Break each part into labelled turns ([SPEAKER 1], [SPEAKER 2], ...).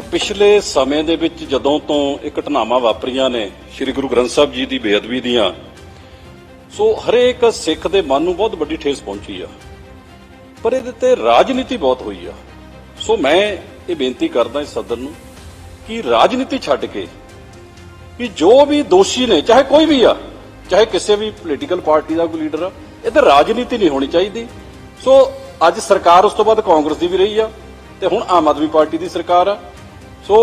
[SPEAKER 1] ਪਿਛਲੇ ਸਮੇਂ ਦੇ ਵਿੱਚ ਜਦੋਂ ਤੋਂ ਇਹ ਘਟਨਾਵਾਂ ਵਾਪਰੀਆਂ ਨੇ, ਸ੍ਰੀ ਗੁਰੂ ਗ੍ਰੰਥ ਸਾਹਿਬ ਜੀ ਦੀ ਬੇਅਦਬੀ ਦੀਆਂ, ਸੋ ਹਰੇਕ ਸਿੱਖ ਦੇ ਮਨ ਨੂੰ ਬਹੁਤ ਵੱਡੀ ਠੇਸ ਪਹੁੰਚੀ ਆ। ਪਰ ਇਹਦੇ ਤੇ ਰਾਜਨੀਤੀ ਬਹੁਤ ਹੋਈ ਆ। ਸੋ ਮੈਂ ਇਹ ਬੇਨਤੀ ਕਰਦਾ ਇਸ ਸਦਨ ਨੂੰ ਕਿ ਰਾਜਨੀਤੀ ਛੱਡ ਕੇ, ਕਿ ਜੋ ਵੀ ਦੋਸ਼ੀ ਨੇ, ਚਾਹੇ ਕੋਈ ਵੀ ਆ, ਚਾਹੇ ਕਿਸੇ ਵੀ ਪੋਲੀਟੀਕਲ ਪਾਰਟੀ ਦਾ ਕੋਈ ਲੀਡਰ ਆ, ਇਹਦੇ ਰਾਜਨੀਤੀ ਨਹੀਂ ਹੋਣੀ ਚਾਹੀਦੀ। ਸੋ ਅੱਜ ਸਰਕਾਰ ਉਸ ਤੋਂ ਬਾਅਦ ਕਾਂਗਰਸ ਦੀ ਵੀ ਰਹੀ ਆ ਤੇ ਹੁਣ ਆਮ ਆਦਮੀ ਪਾਰਟੀ ਦੀ ਸਰਕਾਰ ਆ। ਸੋ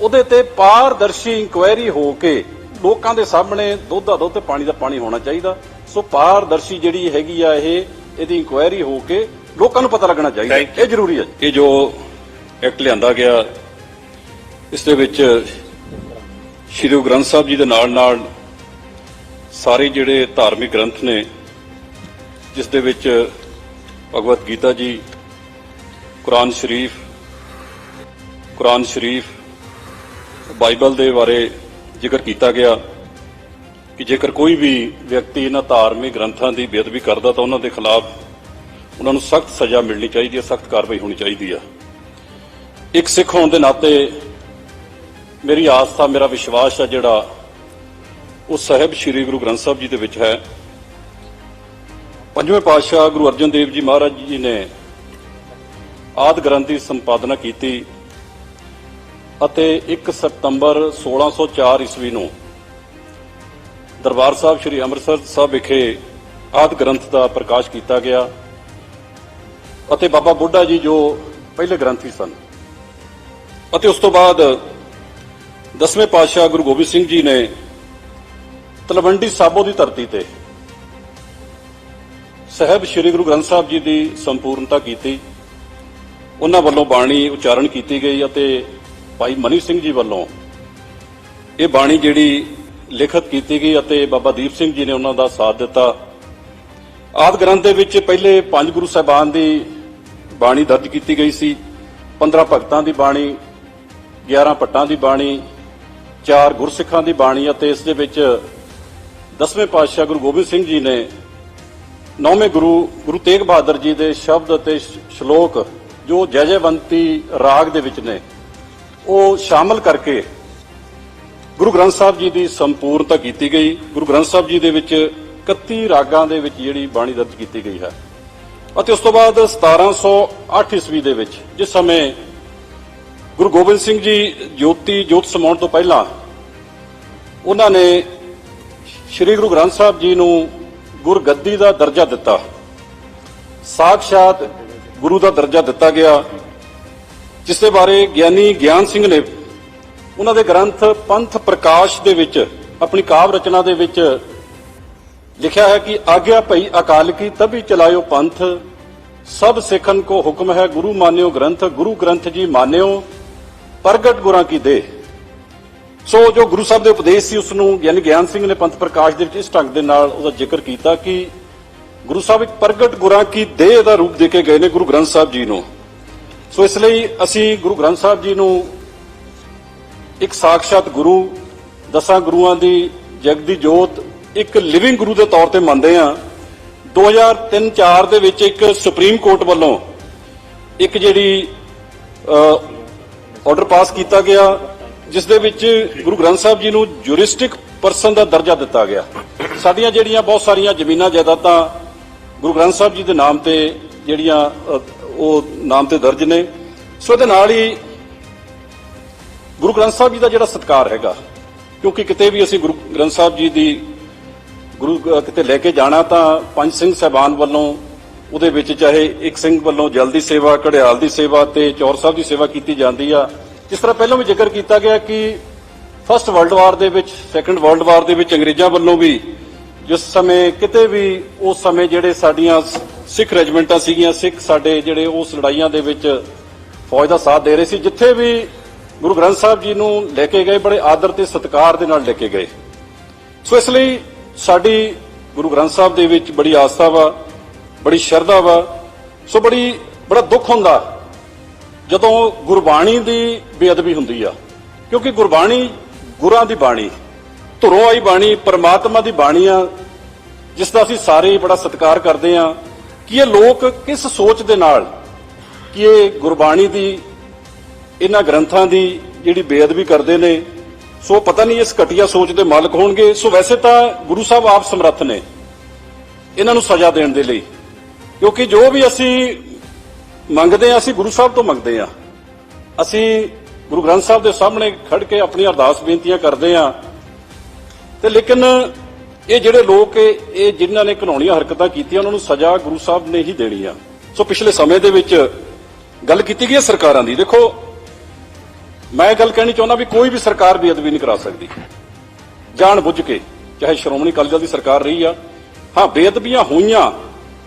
[SPEAKER 1] ਉਹਦੇ ਤੇ ਪਾਰਦਰਸ਼ੀ ਇਨਕੁਆਇਰੀ ਹੋ ਕੇ ਲੋਕਾਂ ਦੇ ਸਾਹਮਣੇ ਦੁੱਧ ਦਾ ਦੁੱਧ ਤੇ ਪਾਣੀ ਦਾ ਪਾਣੀ ਹੋਣਾ ਚਾਹੀਦਾ। ਸੋ ਪਾਰਦਰਸ਼ੀ ਜਿਹੜੀ ਹੈਗੀ ਆ ਇਹ ਇਹਦੀ ਇਨਕੁਆਇਰੀ ਹੋ ਕੇ ਲੋਕਾਂ ਨੂੰ ਪਤਾ ਲੱਗਣਾ ਚਾਹੀਦਾ. ਇਹ ਜ਼ਰੂਰੀ ਹੈ ਇਹ ਜੋ ਐਕਟ ਲਿਆਂਦਾ ਗਿਆ ਇਸ ਦੇ ਵਿੱਚ ਸ਼੍ਰੀ ਗੁਰੂ ਗ੍ਰੰਥ ਸਾਹਿਬ ਜੀ ਦੇ ਨਾਲ ਨਾਲ ਸਾਰੇ ਜਿਹੜੇ ਧਾਰਮਿਕ ਗ੍ਰੰਥ ਨੇ ਜਿਸ ਦੇ ਵਿੱਚ ਭਗਵਤ ਗੀਤਾ ਜੀ ਕੁਰਾਨ ਸ਼ਰੀਫ ਕੁਰਾਨ ਸ਼ਰੀਫ ਬਾਈਬਲ ਦੇ ਬਾਰੇ ਜ਼ਿਕਰ ਕੀਤਾ ਗਿਆ ਕਿ ਜੇਕਰ ਕੋਈ ਵੀ ਵਿਅਕਤੀ ਇਹਨਾਂ ਧਾਰਮਿਕ ਗ੍ਰੰਥਾਂ ਦੀ ਬੇਅਦਬੀ ਕਰਦਾ ਤਾਂ ਉਹਨਾਂ ਦੇ ਖਿਲਾਫ ਉਹਨਾਂ ਨੂੰ ਸਖਤ ਸਜ਼ਾ ਮਿਲਣੀ ਚਾਹੀਦੀ ਹੈ, ਸਖਤ ਕਾਰਵਾਈ ਹੋਣੀ ਚਾਹੀਦੀ ਹੈ। ਇੱਕ ਸਿੱਖ ਹੋਣ ਦੇ ਨਾਤੇ ਮੇਰੀ ਆਸਥਾ ਮੇਰਾ ਵਿਸ਼ਵਾਸ ਹੈ ਜਿਹੜਾ ਉਹ ਸਾਹਿਬ ਸ੍ਰੀ ਗੁਰੂ ਗ੍ਰੰਥ ਸਾਹਿਬ ਜੀ ਦੇ ਵਿੱਚ ਹੈ। ਪੰਜਵੇਂ ਪਾਤਸ਼ਾਹ ਗੁਰੂ ਅਰਜਨ ਦੇਵ ਜੀ ਮਹਾਰਾਜ ਜੀ ਨੇ ਆਦ ਗ੍ਰੰਥ ਦੀ ਸੰਪਾਦਨਾ ਕੀਤੀ। ਅਤੇ 1 ਸਤੰਬਰ 1604 ਈਸਵੀ ਨੂੰ ਦਰਬਾਰ ਸਾਹਿਬ ਸ੍ਰੀ ਅੰਮ੍ਰਿਤਸਰ ਸਾਹਿਬ ਵਿਖੇ ਆਦ ਗ੍ਰੰਥ ਦਾ ਪ੍ਰਕਾਸ਼ ਕੀਤਾ ਗਿਆ ਅਤੇ ਬਾਬਾ ਬੁੱਢਾ ਜੀ ਜੋ ਪਹਿਲੇ ਗ੍ਰੰਥੀ ਸਨ। ਅਤੇ ਉਸ ਤੋਂ ਬਾਅਦ ਦਸਵੇਂ ਪਾਤਸ਼ਾਹ ਗੁਰੂ ਗੋਬਿੰਦ ਸਿੰਘ ਜੀ ਨੇ ਤਲਵੰਡੀ ਸਾਬੋ ਦੀ ਧਰਤੀ ਤੇ ਸਹਿਬ ਸ੍ਰੀ ਗੁਰੂ ਗ੍ਰੰਥ ਸਾਹਿਬ ਜੀ ਦੀ ਸੰਪੂਰਨਤਾ ਕੀਤੀ। ਉਹਨਾਂ ਵੱਲੋਂ ਬਾਣੀ ਉਚਾਰਨ ਕੀਤੀ ਗਈ ਅਤੇ ਭਾਈ ਮਨੀ ਸਿੰਘ ਜੀ ਵੱਲੋਂ ਇਹ ਬਾਣੀ ਜਿਹੜੀ ਲਿਖਤ ਕੀਤੀ ਗਈ ਅਤੇ ਬਾਬਾ ਦੀਪ ਸਿੰਘ ਜੀ ਨੇ ਉਹਨਾਂ ਦਾ ਸਾਥ ਦਿੱਤਾ। ਆਦ ਗ੍ਰੰਥ ਦੇ ਵਿੱਚ ਪਹਿਲੇ ਪੰਜ ਗੁਰੂ ਸਾਹਿਬਾਨ ਦੀ ਬਾਣੀ ਦਰਜ ਕੀਤੀ ਗਈ ਸੀ। 15 ਭਗਤਾਂ ਦੀ ਬਾਣੀ 11 ਭੱਟਾਂ ਦੀ ਬਾਣੀ, ਚਾਰ ਗੁਰਸਿੱਖਾਂ ਦੀ ਬਾਣੀ ਅਤੇ ਇਸ ਦੇ ਵਿੱਚ ਦਸਵੇਂ ਪਾਤਸ਼ਾਹ ਗੁਰੂ ਗੋਬਿੰਦ ਸਿੰਘ ਜੀ ਨੇ ਨੌਵੇਂ ਗੁਰੂ ਗੁਰੂ ਤੇਗ ਬਹਾਦਰ ਜੀ ਦੇ ਸ਼ਬਦ ਅਤੇ ਸ਼ਲੋਕ ਜੋ ਜੈ ਜੈਵੰਤੀ ਰਾਗ ਦੇ ਵਿੱਚ ਨੇ। ਉਹ ਸ਼ਾਮਲ ਕਰਕੇ ਗੁਰੂ ਗ੍ਰੰਥ ਸਾਹਿਬ ਜੀ ਦੀ ਸੰਪੂਰਨਤਾ ਕੀਤੀ ਗਈ। ਗੁਰੂ ਗ੍ਰੰਥ ਸਾਹਿਬ ਜੀ ਦੇ ਵਿੱਚ 31 ਰਾਗਾਂ ਦੇ ਵਿੱਚ ਜਿਹੜੀ ਬਾਣੀ ਦਰਜ ਕੀਤੀ ਗਈ ਹੈ। ਅਤੇ ਉਸ ਤੋਂ ਬਾਅਦ 1708 ਈਸਵੀ ਦੇ ਵਿੱਚ ਜਿਸ ਸਮੇਂ ਗੁਰੂ ਗੋਬਿੰਦ ਸਿੰਘ ਜੀ ਜੋਤੀ ਜੋਤ ਸਮਾਉਣ ਤੋਂ ਪਹਿਲਾਂ ਉਹਨਾਂ ਨੇ ਸ੍ਰੀ ਗੁਰੂ ਗ੍ਰੰਥ ਸਾਹਿਬ ਜੀ ਨੂੰ ਗੁਰਗੱਦੀ ਦਾ ਦਰਜਾ ਦਿੱਤਾ। ਸਾਖਸ਼ਾਤ ਗੁਰੂ ਦਾ ਦਰਜਾ ਦਿੱਤਾ ਗਿਆ। ਜਿਸ ਦੇ ਬਾਰੇ ਗਿਆਨੀ ਗਿਆਨ ਸਿੰਘ ਨੇ ਉਹਨਾਂ ਦੇ ਗ੍ਰੰਥ ਪੰਥ ਪ੍ਰਕਾਸ਼ ਦੇ ਵਿੱਚ, ਆਪਣੀ ਕਾਵ ਰਚਨਾ ਦੇ ਵਿੱਚ ਲਿਖਿਆ ਹੈ ਕਿ ਆਗਿਆ ਭਈ ਅਕਾਲ ਕੀ ਤਭੀ ਚਲਾਇਓ ਪੰਥ, ਸਭ ਸਿੱਖਨ ਕੋ ਹੁਕਮ ਹੈ ਗੁਰੂ ਮਾਨਿਓ ਗ੍ਰੰਥ, ਗੁਰੂ ਗ੍ਰੰਥ ਜੀ ਮਾਨਿਓ, ਪ੍ਰਗਟ ਗੁਰਾਂ ਕੀ ਦੇ ਸੋ ਜੋ ਗੁਰੂ ਸਾਹਿਬ ਦੇ ਉਪਦੇਸ਼ ਸੀ ਉਸ ਨੂੰ ਗਿਆਨੀ ਗਿਆਨ ਸਿੰਘ ਨੇ ਪੰਥ ਪ੍ਰਕਾਸ਼ ਦੇ ਵਿੱਚ ਇਸ ਢੰਗ ਦੇ ਨਾਲ ਉਹਦਾ ਜ਼ਿਕਰ ਕੀਤਾ ਕਿ ਗੁਰੂ ਸਾਹਿਬ ਇੱਕ ਪ੍ਰਗਟ ਗੁਰਾਂ ਕੀ ਦੇਹ ਦਾ ਰੂਪ ਦੇ ਕੇ ਗਏ ਨੇ ਗੁਰੂ ਗ੍ਰੰਥ ਸਾਹਿਬ ਜੀ ਨੂੰ। ਸੋ ਇਸ ਲਈ ਅਸੀਂ ਗੁਰੂ ਗ੍ਰੰਥ ਸਾਹਿਬ ਜੀ ਨੂੰ ਇੱਕ ਸਾਖਸ਼ਾਤ ਗੁਰੂ, ਦਸਾਂ ਗੁਰੂਆਂ ਦੀ ਜਗਦੀ ਜੋਤ ਇੱਕ ਲਿਵਿੰਗ ਗੁਰੂ ਦੇ ਤੌਰ ਤੇ ਮੰਨਦੇ ਆ 2003-4 ਦੇ ਵਿੱਚ ਇੱਕ ਸੁਪਰੀਮ ਕੋਰਟ ਵੱਲੋਂ ਇੱਕ ਜਿਹੜੀ ਆਰਡਰ ਪਾਸ ਕੀਤਾ ਗਿਆ, ਜਿਸ ਦੇ ਵਿੱਚ ਗੁਰੂ ਗ੍ਰੰਥ ਸਾਹਿਬ ਜੀ ਨੂੰ ਜੁਰਿਸਟਿਕ ਪਰਸਨ ਦਾ ਦਰਜਾ ਦਿੱਤਾ ਗਿਆ। ਸਾਡੀਆਂ ਜਿਹੜੀਆਂ ਬਹੁਤ ਸਾਰੀਆਂ ਜ਼ਮੀਨਾਂ, ਜਾਇਦਾਦਾਂ ਗੁਰੂ ਗ੍ਰੰਥ ਸਾਹਿਬ ਜੀ ਦੇ ਨਾਮ ਤੇ ਜਿਹੜੀਆਂ ਉਹ ਨਾਮ ਤੇ ਦਰਜ ਨੇ। ਸੋ ਇਹਦੇ ਨਾਲ ਹੀ ਗੁਰੂ ਗ੍ਰੰਥ ਸਾਹਿਬ ਜੀ ਦਾ ਜਿਹੜਾ ਸਤਕਾਰ ਹੈਗਾ, ਕਿਉਂਕਿ ਕਿਤੇ ਵੀ ਅਸੀਂ ਗੁਰੂ ਗ੍ਰੰਥ ਸਾਹਿਬ ਜੀ ਦੀ ਗੁਰੂ ਕਿਤੇ ਲੈ ਕੇ ਜਾਣਾ ਤਾਂ ਪੰਜ ਸਿੰਘ ਸਹਿਬਾਨ ਵੱਲੋਂ ਉਹਦੇ ਵਿੱਚ ਚਾਹੇ ਇੱਕ ਸਿੰਘ ਵੱਲੋਂ ਜਲ ਦੀ ਸੇਵਾ, ਘੜਿਆਲ ਦੀ ਸੇਵਾ ਤੇ ਚੌਰ ਸਾਹਿਬ ਦੀ ਸੇਵਾ ਕੀਤੀ ਜਾਂਦੀ ਆ। ਜਿਸ ਤਰ੍ਹਾਂ ਪਹਿਲਾਂ ਵੀ ਜ਼ਿਕਰ ਕੀਤਾ ਗਿਆ ਕਿ ਫਸਟ ਵਰਲਡ ਵਾਰ ਦੇ ਵਿੱਚ ਸੈਕੰਡ ਵਰਲਡ ਵਾਰ ਦੇ ਵਿੱਚ ਅੰਗਰੇਜ਼ਾਂ ਵੱਲੋਂ ਵੀ ਜਿਸ ਸਮੇਂ ਕਿਤੇ ਵੀ ਉਸ ਸਮੇਂ ਜਿਹੜੇ ਸਾਡੀਆਂ ਸਿੱਖ ਰੈਜੀਮੈਂਟਾਂ ਸੀਗੀਆਂ, ਸਿੱਖ ਸਾਡੇ ਜਿਹੜੇ ਉਸ ਲੜਾਈਆਂ ਦੇ ਵਿੱਚ ਫੌਜ ਦਾ ਸਾਥ ਦੇ ਰਹੇ ਸੀ, ਜਿੱਥੇ ਵੀ ਗੁਰੂ ਗ੍ਰੰਥ ਸਾਹਿਬ ਜੀ ਨੂੰ ਲੈ ਕੇ ਗਏ, ਬੜੇ ਆਦਰ ਤੇ ਸਤਿਕਾਰ ਦੇ ਨਾਲ ਲੈ ਕੇ ਗਏ। ਸੋ ਇਸ ਲਈ ਸਾਡੀ ਗੁਰੂ ਗ੍ਰੰਥ ਸਾਹਿਬ ਦੇ ਵਿੱਚ ਬੜੀ ਆਸਥਾ ਵਾ, ਬੜੀ ਸ਼ਰਧਾ ਵਾ, ਸੋ ਬੜੀ, ਬੜਾ ਦੁੱਖ ਹੁੰਦਾ ਜਦੋਂ ਗੁਰਬਾਣੀ ਦੀ ਬੇਅਦਬੀ ਹੁੰਦੀ ਆ। ਕਿਉਂਕਿ ਗੁਰਬਾਣੀ ਗੁਰਾਂ ਦੀ ਬਾਣੀ, ਧੁਰੋਂ ਆਈ ਬਾਣੀ, ਪਰਮਾਤਮਾ ਦੀ ਬਾਣੀ ਆ, ਜਿਸ ਦਾ ਅਸੀਂ ਸਾਰੇ ਬੜਾ ਸਤਿਕਾਰ ਕਰਦੇ ਆ। ਕਿ ਇਹ ਲੋਕ ਕਿਸ ਸੋਚ ਦੇ ਨਾਲ ਕਿ ਇਹ ਗੁਰਬਾਣੀ ਦੀ, ਇਹਨਾਂ ਗ੍ਰੰਥਾਂ ਦੀ ਜਿਹੜੀ ਬੇਅਦਬੀ ਕਰਦੇ ਨੇ, ਸੋ ਪਤਾ ਨਹੀਂ ਇਸ ਘਟੀਆ ਸੋਚ ਦੇ ਮਾਲਕ ਹੋਣਗੇ। ਸੋ ਵੈਸੇ ਤਾਂ ਗੁਰੂ ਸਾਹਿਬ ਆਪ ਸਮਰੱਥ ਨੇ ਇਹਨਾਂ ਨੂੰ ਸਜ਼ਾ ਦੇਣ ਦੇ ਲਈ। ਕਿਉਂਕਿ ਜੋ ਵੀ ਅਸੀਂ ਮੰਗਦੇ ਆ ਅਸੀਂ ਗੁਰੂ ਸਾਹਿਬ ਤੋਂ ਮੰਗਦੇ ਆ ਅਸੀਂ ਗੁਰੂ ਗ੍ਰੰਥ ਸਾਹਿਬ ਦੇ ਸਾਹਮਣੇ ਖੜ ਕੇ ਆਪਣੀ ਅਰਦਾਸ ਬੇਨਤੀਆਂ ਕਰਦੇ ਆ ਤੇ ਲੇਕਿਨ ਇਹ ਜਿਹੜੇ ਲੋਕ ਇਹ ਇਹ ਜਿਨ੍ਹਾਂ ਨੇ ਘਿਨਾਉਣੀਆਂ ਹਰਕਤਾਂ ਕੀਤੀਆਂ, ਉਹਨਾਂ ਨੂੰ ਸਜ਼ਾ ਗੁਰੂ ਸਾਹਿਬ ਨੇ ਹੀ ਦੇਣੀ ਆ। ਸੋ ਪਿਛਲੇ ਸਮੇਂ ਦੇ ਵਿੱਚ ਗੱਲ ਕੀਤੀ ਗਈ ਹੈ ਸਰਕਾਰਾਂ ਦੀ। ਦੇਖੋ, ਮੈਂ ਇਹ ਗੱਲ ਕਹਿਣੀ ਚਾਹੁੰਦਾ ਵੀ ਕੋਈ ਵੀ ਸਰਕਾਰ ਬੇਅਦਬੀ ਨਹੀਂ ਕਰਾ ਸਕਦੀ। ਜਾਣ ਬੁੱਝ ਕੇ, ਚਾਹੇ ਸ਼੍ਰੋਮਣੀ ਅਕਾਲੀ ਦਲ ਦੀ ਸਰਕਾਰ ਰਹੀ ਆ। ਹਾਂ, ਬੇਅਦਬੀਆਂ ਹੋਈਆਂ,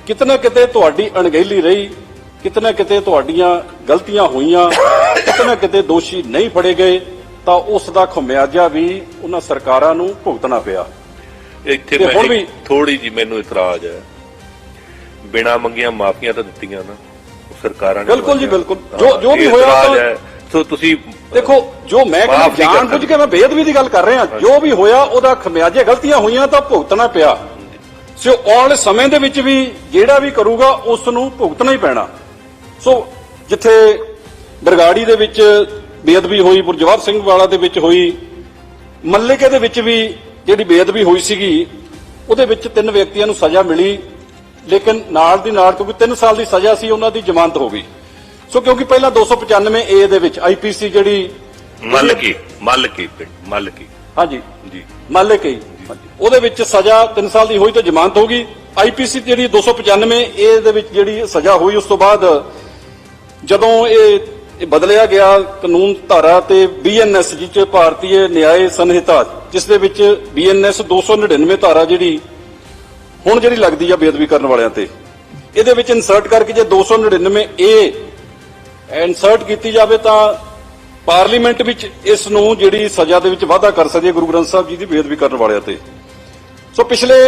[SPEAKER 1] ਕਿਤਨਾ ਕਿਤੇ ਤੁਹਾਡੀ ਅਣਗਹਿਲੀ ਰਹੀ, ਕਿਤਨਾ ਕਿਤੇ ਤੁਹਾਡੀਆਂ ਗਲਤੀਆਂ ਹੋਈਆਂ, ਕਿਤਨਾ ਕਿਤੇ ਦੋਸ਼ੀ ਨਹੀਂ ਫੜੇ ਗਏ, ਤਾਂ ਉਸ ਦਾ ਖਮਿਆਜਾ ਵੀ ਉਹਨਾਂ ਸਰਕਾਰਾਂ ਨੂੰ ਭੁਗਤਣਾ ਪਿਆ।
[SPEAKER 2] ਇੱਥੇ
[SPEAKER 1] ਤੇ
[SPEAKER 2] ਮੈਂ
[SPEAKER 1] ਵੀ-
[SPEAKER 2] ਥੋੜੀ ਜੀ ਮੈਨੂੰ ਇਤਰਾਜ਼ ਹੈ। ਬਿਨਾ ਮੰਗੀਆਂ ਮਾਫੀਆਂ ਤਾਂ ਦਿੱਤੀਆਂ ਨਾ। ਉਹ ਸਰਕਾਰਾਂ ਨੇ
[SPEAKER 1] ਬਿਲਕੁਲ ਜੀ,
[SPEAKER 2] ਦਵਾਈਆਂ।
[SPEAKER 1] ਬਿਲਕੁਲ। ਜੋ- ਜੋ ਵੀ
[SPEAKER 2] ਇਹ
[SPEAKER 1] ਹੋਇਆ
[SPEAKER 2] ਇਤਰਾਜ਼
[SPEAKER 1] ਤਾਂ-
[SPEAKER 2] ਹੈ। ਸੋ ਤੁਸੀਂ
[SPEAKER 1] ਦੇਖੋ ਜੋ ਮੈਂ
[SPEAKER 2] ਮਾਫ਼ ਨਹੀਂ
[SPEAKER 1] ਜਾਣ ਬੁੱਝ ਕੇ ਮੈਂ ਬੇਅਦਬੀ ਦੀ ਗੱਲ ਕਰ ਰਿਹਾ। ਜੋ ਵੀ ਹੋਇਆ ਉਹਦਾ ਖਮਿਆਜੇ ਗਲਤੀਆਂ ਹੋਈਆਂ ਤਾਂ ਭੁਗਤਣਾ ਪਿਆ। ਸੋ ਆਉਣ ਵਾਲੇ ਸਮੇਂ ਦੇ ਵਿੱਚ ਵੀ ਜਿਹੜਾ ਵੀ ਕਰੂਗਾ ਉਸ ਨੂੰ ਭੁਗਤਣਾ ਹੀ ਪੈਣਾ। ਸੋ ਜਿੱਥੇ ਬਰਗਾੜੀ ਦੇ ਵਿੱਚ ਬੇਅਦਬੀ ਹੋਈ ਗੁਰਜਵਾਰ ਸਿੰਘ ਵਾਲਾ ਦੇ ਵਿੱਚ ਹੋਈ ਮੱਲਿਕੇ ਦੇ ਵਿੱਚ ਵੀ ਜਿਹੜੀ ਬੇਅਦਬੀ ਹੋਈ ਸੀਗੀ ਉਹਦੇ ਵਿੱਚ ਤਿੰਨ ਵਿਅਕਤੀਆਂ ਨੂੰ ਸਜ਼ਾ ਮਿਲੀ ਲੇਕਿਨ ਨਾਲ ਦੀ ਨਾਲ ਕਿਉਂਕਿ 3 ਸਾਲ ਦੀ ਸਜ਼ਾ ਸੀ ਉਹਨਾਂ ਦੀ ਜ਼ਮਾਨਤ ਹੋ ਗਈ। ਸੋ ਕਿਉਂਕਿ ਪਹਿਲਾਂ 295 ਏ ਦੇ ਵਿੱਚ ਆਈਪੀਸੀ ਜਿਹੜੀ
[SPEAKER 2] ਮੱਲ ਕੀ ਮੱਲ ਕੀ ਪਿੰਡ ਮੱਲ ਕੀ
[SPEAKER 1] ਹਾਂਜੀ।
[SPEAKER 2] ਜੀ।
[SPEAKER 1] ਮਾਲਿਕ। ਉਹਦੇ ਵਿੱਚ ਸਜ਼ਾ 3 ਸਾਲ ਦੀ ਹੋਈ ਤਾਂ ਜ਼ਮਾਨਤ ਹੋ ਗਈ। ਆਈਪੀਸੀ ਜਿਹੜੀ 295 ਏ ਦੇ ਵਿੱਚ ਜਿਹੜੀ ਸਜ਼ਾ ਹੋਈ ਉਸ ਤੋਂ ਬਾਅਦ ਜਦੋਂ ਇਹ ਇਹ ਬਦਲਿਆ ਗਿਆ ਕਾਨੂੰਨ ਧਾਰਾ ਤੇ ਬੀਐਨਐਸ ਜਿਸ ਭਾਰਤੀ ਨਿਆਏ ਸੰਹਿਤਾ, ਜਿਸ ਦੇ ਵਿੱਚ ਬੀਐਨਐਸ 299 ਧਾਰਾ ਜਿਹੜੀ ਹੁਣ ਜਿਹੜੀ ਲੱਗਦੀ ਆ ਬੇਅਦਬੀ ਕਰਨ ਵਾਲਿਆਂ ਤੇ। ਇਹਦੇ ਵਿੱਚ ਇਨਸਰਟ ਕਰਕੇ ਜੇ 299 ਏ ਇਨਸਰਟ ਕੀਤੀ ਜਾਵੇ ਤਾਂ ਪਾਰਲੀਮੈਂਟ ਵਿੱਚ ਇਸ ਨੂੰ ਜਿਹੜੀ ਸਜ਼ਾ ਦੇ ਵਿੱਚ ਵਾਧਾ ਕਰ ਸਕਦੀ ਹੈ ਗੁਰੂ ਗ੍ਰੰਥ ਸਾਹਿਬ ਜੀ ਦੀ ਬੇਅਦਬੀ ਕਰਨ ਵਾਲਿਆਂ ਤੇ। ਸੋ ਪਿਛਲੇ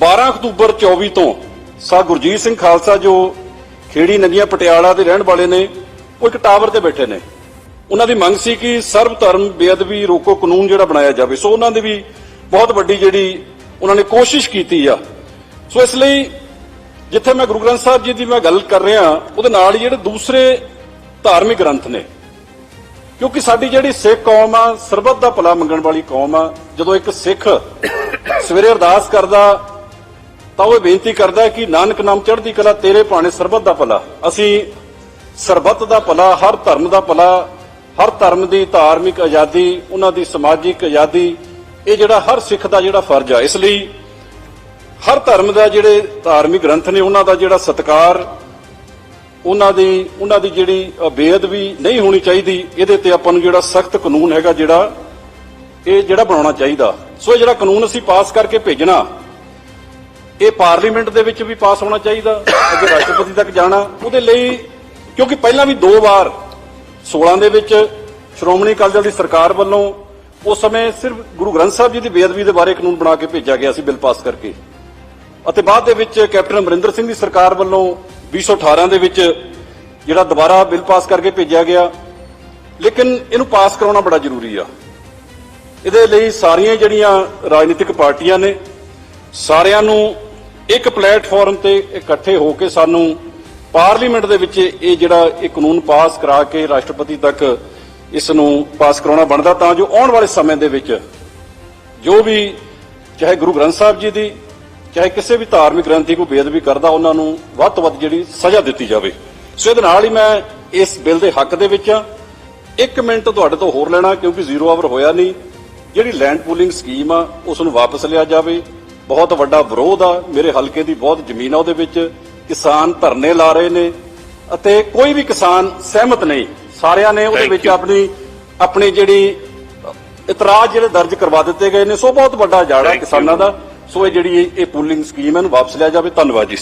[SPEAKER 1] 12 ਅਕਤੂਬਰ 24 ਤੋਂ ਸਾ ਗੁਰਜੀਤ ਸਿੰਘ ਖਾਲਸਾ ਜੋ ਖੇੜੀ ਨੰਗੀਆਂ ਪਟਿਆਲਾ ਦੇ ਰਹਿਣ ਵਾਲੇ ਨੇ ਉਹ ਇੱਕ ਟਾਵਰ ਤੇ ਬੈਠੇ ਨੇ। ਉਹਨਾਂ ਦੀ ਮੰਗ ਸੀ ਕਿ ਸਰਬ ਧਰਮ ਬੇਅਦਬੀ ਰੋਕੋ ਕਾਨੂੰਨ ਜਿਹੜਾ ਬਣਾਇਆ ਜਾਵੇ। ਸੋ ਉਹਨਾਂ ਦੀ ਵੀ ਬਹੁਤ ਵੱਡੀ ਜਿਹੜੀ ਉਹਨਾਂ ਨੇ ਕੋਸ਼ਿਸ਼ ਕੀਤੀ ਆ। ਸੋ ਇਸ ਲਈ ਜਿੱਥੇ ਮੈਂ ਗੁਰੂ ਗ੍ਰੰਥ ਸਾਹਿਬ ਜੀ ਦੀ ਮੈਂ ਗੱਲ ਕਰ ਰਿਹਾ, ਉਹਦੇ ਨਾਲ ਹੀ ਜਿਹੜੇ ਦੂਸਰੇ ਧਾਰਮਿਕ ਗ੍ਰੰਥ ਨੇ। ਕਿਉਂਕਿ ਸਾਡੀ ਜਿਹੜੀ ਸਿੱਖ ਕੌਮ ਆ, ਸਰਬੱਤ ਦਾ ਭਲਾ ਮੰਗਣ ਵਾਲੀ ਕੌਮ ਆ, ਜਦੋਂ ਇੱਕ ਸਿੱਖ ਸਵੇਰੇ ਅਰਦਾਸ ਕਰਦਾ, ਤਾਂ ਉਹ ਇਹ ਬੇਨਤੀ ਕਰਦਾ ਕਿ ਨਾਨਕ ਨਾਮ ਚੜ੍ਹਦੀ ਕਲਾ ਤੇਰੇ ਭਾਣੇ ਸਰਬੱਤ ਦਾ ਭਲਾ। ਅਸੀਂ ਸਰਬੱਤ ਦਾ ਭਲਾ ਹਰ ਧਰਮ ਦਾ ਭਲਾ ਹਰ ਧਰਮ ਦੀ ਧਾਰਮਿਕ ਆਜ਼ਾਦੀ ਉਹਨਾਂ ਦੀ ਸਮਾਜਿਕ ਆਜ਼ਾਦੀ ਇਹ ਜਿਹੜਾ ਹਰ ਸਿੱਖ ਦਾ ਜਿਹੜਾ ਫਰਜ਼ ਆ। ਇਸ ਲਈ ਹਰ ਧਰਮ ਦਾ ਜਿਹੜੇ ਧਾਰਮਿਕ ਗ੍ਰੰਥ ਨੇ ਉਹਨਾਂ ਦਾ ਜਿਹੜਾ ਸਤਕਾਰ ਉਹਨਾਂ ਦੀ ਉਹਨਾਂ ਦੀ ਜਿਹੜੀ ਅ, ਬੇਅਦਬੀ ਨਹੀਂ ਹੋਣੀ ਚਾਹੀਦੀ ਇਹਦੇ ਤੇ ਆਪਾਂ ਨੂੰ ਜਿਹੜਾ ਸਖਤ ਕਾਨੂੰਨ ਹੈਗਾ ਜਿਹੜਾ ਇਹ ਜਿਹੜਾ ਬਣਾਉਣਾ ਚਾਹੀਦਾ। ਸੋ ਇਹ ਜਿਹੜਾ ਕਾਨੂੰਨ ਅਸੀਂ ਪਾਸ ਕਰਕੇ ਭੇਜਣਾ ਇਹ ਪਾਰਲੀਮੈਂਟ ਦੇ ਵਿੱਚ ਵੀ ਪਾਸ ਹੋਣਾ ਚਾਹੀਦਾ ਅੱਗੇ ਰਾਸ਼ਟਰਪਤੀ ਤੱਕ ਜਾਣਾ ਉਹਦੇ ਲਈ ਕਿਉਂਕਿ ਪਹਿਲਾਂ ਵੀ ਦੋ ਵਾਰ 16 ਦੇ ਵਿੱਚ ਸ਼੍ਰੋਮਣੀ ਅਕਾਲੀ ਦਲ ਦੀ ਸਰਕਾਰ ਵੱਲੋਂ ਉਸ ਸਮੇਂ ਸਿਰਫ ਗੁਰੂ ਗ੍ਰੰਥ ਸਾਹਿਬ ਜੀ ਦੀ ਬੇਅਦਬੀ ਦੇ ਬਾਰੇ ਕਾਨੂੰਨ ਬਣਾ ਕੇ ਭੇਜਿਆ ਗਿਆ ਸੀ, ਬਿੱਲ ਪਾਸ ਕਰਕੇ। ਅਤੇ ਬਾਅਦ ਦੇ ਵਿੱਚ ਕੈਪਟਨ ਅਮਰਿੰਦਰ ਸਿੰਘ ਦੀ ਸਰਕਾਰ ਵੱਲੋਂ 2018 ਦੇ ਵਿੱਚ ਜਿਹੜਾ ਦੁਬਾਰਾ ਬਿੱਲ ਪਾਸ ਕਰਕੇ ਭੇਜਿਆ ਗਿਆ। ਲੇਕਿਨ ਇਹਨੂੰ ਪਾਸ ਕਰਾਉਣਾ ਬੜਾ ਜ਼ਰੂਰੀ ਆ। ਇਹਦੇ ਲਈ ਸਾਰੀਆਂ ਜਿਹੜੀਆਂ ਰਾਜਨੀਤਿਕ ਪਾਰਟੀਆਂ ਨੇ, ਸਾਰਿਆਂ ਨੂੰ ਇੱਕ ਪਲੇਟਫਾਰਮ ਤੇ ਇਕੱਠੇ ਹੋ ਕੇ ਸਾਨੂੰ ਪਾਰਲੀਮੈਂਟ ਦੇ ਵਿੱਚ ਇਹ ਜਿਹੜਾ ਇਹ ਕਾਨੂੰਨ ਪਾਸ ਕਰਾ ਕੇ ਰਾਸ਼ਟਰਪਤੀ ਤੱਕ ਇਸ ਨੂੰ ਪਾਸ ਕਰਾਉਣਾ ਬਣਦਾ, ਤਾਂ ਜੋ ਆਉਣ ਵਾਲੇ ਸਮੇਂ ਦੇ ਵਿੱਚ ਜੋ ਵੀ ਚਾਹੇ ਗੁਰੂ ਗ੍ਰੰਥ ਸਾਹਿਬ ਜੀ ਦੀ, ਚਾਹੇ ਕਿਸੇ ਵੀ ਧਾਰਮਿਕ ਗ੍ਰੰਥੀ ਕੋਈ ਬੇਅਦਬੀ ਕਰਦਾ, ਉਹਨਾਂ ਨੂੰ ਵੱਧ ਤੋਂ ਵੱਧ ਜਿਹੜੀ ਸਜ਼ਾ ਦਿੱਤੀ ਜਾਵੇ। ਸੋ ਇਹਦੇ ਨਾਲ ਹੀ ਮੈਂ ਇਸ ਬਿੱਲ ਦੇ ਹੱਕ ਦੇ ਵਿੱਚ ਆ ਇੱਕ ਮਿੰਟ ਤੁਹਾਡੇ ਤੋਂ ਹੋਰ ਲੈਣਾ, ਕਿਉਂਕਿ ਜ਼ੀਰੋ ਆਵਰ ਹੋਇਆ ਨਹੀਂ। ਜਿਹੜੀ ਲੈਂਡ ਪੂਲਿੰਗ ਸਕੀਮ ਆ, ਉਸ ਨੂੰ ਵਾਪਸ ਲਿਆ ਜਾਵੇ। ਬਹੁਤ ਵੱਡਾ ਵਿਰੋਧ ਆ। ਮੇਰੇ ਹਲਕੇ ਦੀ ਬਹੁਤ ਜ਼ਮੀਨ ਆ ਉਹਦੇ ਵਿੱਚ। ਕਿਸਾਨ ਧਰਨੇ ਲਾ ਰਹੇ ਨੇ ਅਤੇ ਕੋਈ ਵੀ ਕਿਸਾਨ ਸਹਿਮਤ ਨਹੀਂ ਸਾਰਿਆਂ ਨੇ ਉਹਦੇ ਵਿੱਚ. ਆਪਣੀ ਆਪਣੀ ਜਿਹੜੀ ਇਤਰਾਜ਼ ਜਿਹੜੇ ਦਰਜ ਕਰਵਾ ਦਿੱਤੇ ਗਏ ਨੇ ਸੋ ਬਹੁਤ ਵੱਡਾ ਜਾੜਾ. ਕਿਸਾਨਾਂ ਦਾ ਸੋ ਇਹ ਜਿਹੜੀ ਇਹ ਪੂਲਿੰਗ ਸਕੀਮ ਹੈ ਇਹਨੂੰ ਵਾਪਸ ਲਿਆ ਜਾਵੇ ਧੰਨਵਾਦ ਜੀ